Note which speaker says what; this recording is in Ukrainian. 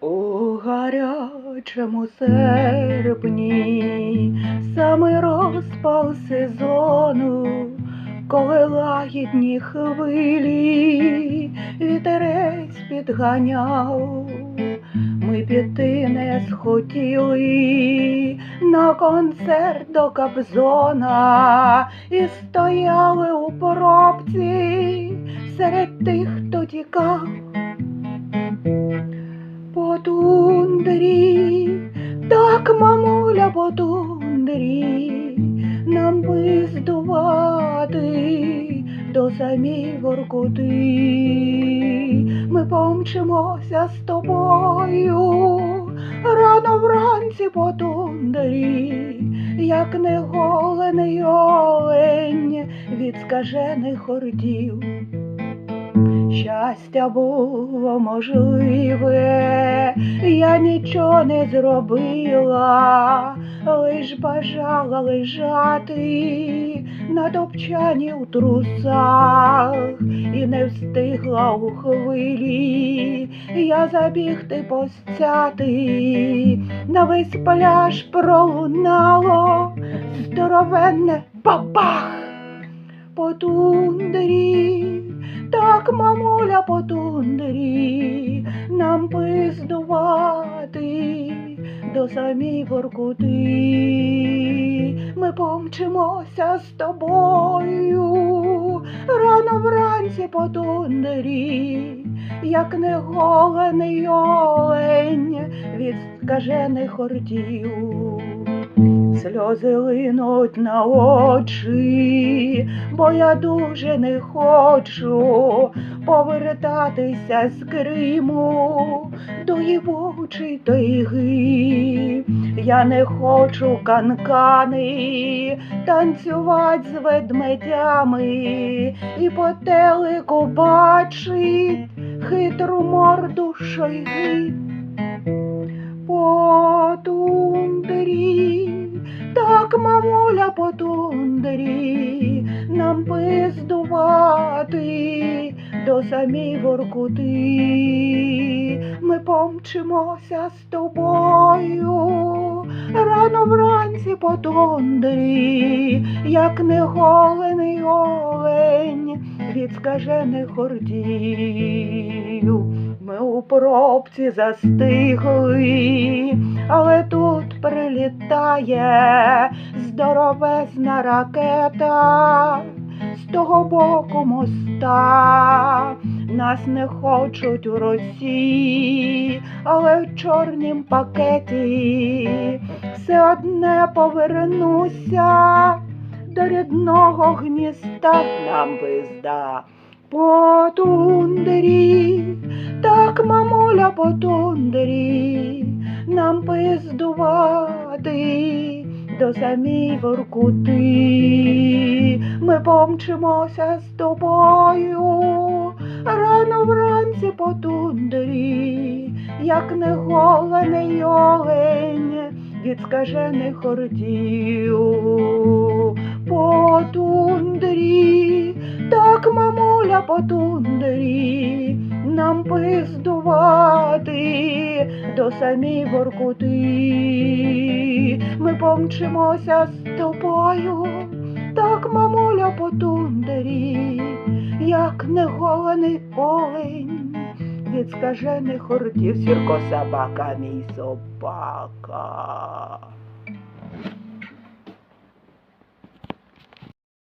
Speaker 1: У гарячому серпні саме розпал сезону, коли лагідні хвилі вітерець підганяв, ми піти не схотіли на концерт до Кобзона і стояли у поробці серед тих, хто тікав по тундрі, так, мамуля, по тундрі, нам би здувати до самій Воркути. Ми помчимося з тобою рано вранці по тундрі, як неголений олень від скажених ордів. Щастя було можливе, я нічого не зробила, лиш бажала лежати на топчані у трусах, і не встигла у хвилі я забігти постяти, на весь пляж пролунало здоровенне бабах! По тундрі. Так, мамуля, по тундрі, нам пиздувати до самій Воркути. Ми помчимося з тобою рано вранці по тундрі, як неголений олень від скажених ордів. Сльози линуть на очі, бо я дуже не хочу повертатися з Криму до їбучої тайги. Я не хочу канкани танцювати з ведмедями і по телеку бачить хитру морду шойги. По тундрі, так, мамуля, по тундрі, нам пиздувати до самій Воркути. Ми помчимося з тобою рано вранці по тундрі, як неголений олень від скажених ордів. Ми у пробці застигли, але тут прилітає здоровезна ракета з того боку моста. Нас не хочуть у Росії, але в чорнім пакеті все одне повернуся до рідного гнізда нам пизда. По тундрі, так, мамуля, по тундрі, нам пиздувати до самій Воркути. Ми помчимося з тобою рано вранці по тундрі, як неголений олень від скажених ордів. По тундрі, нам пиздувати до самій Воркути. Ми помчимося з тобою, так, мамуля, по тундрі, як неголений олень від скажених ордів, сірко собака, мій собака.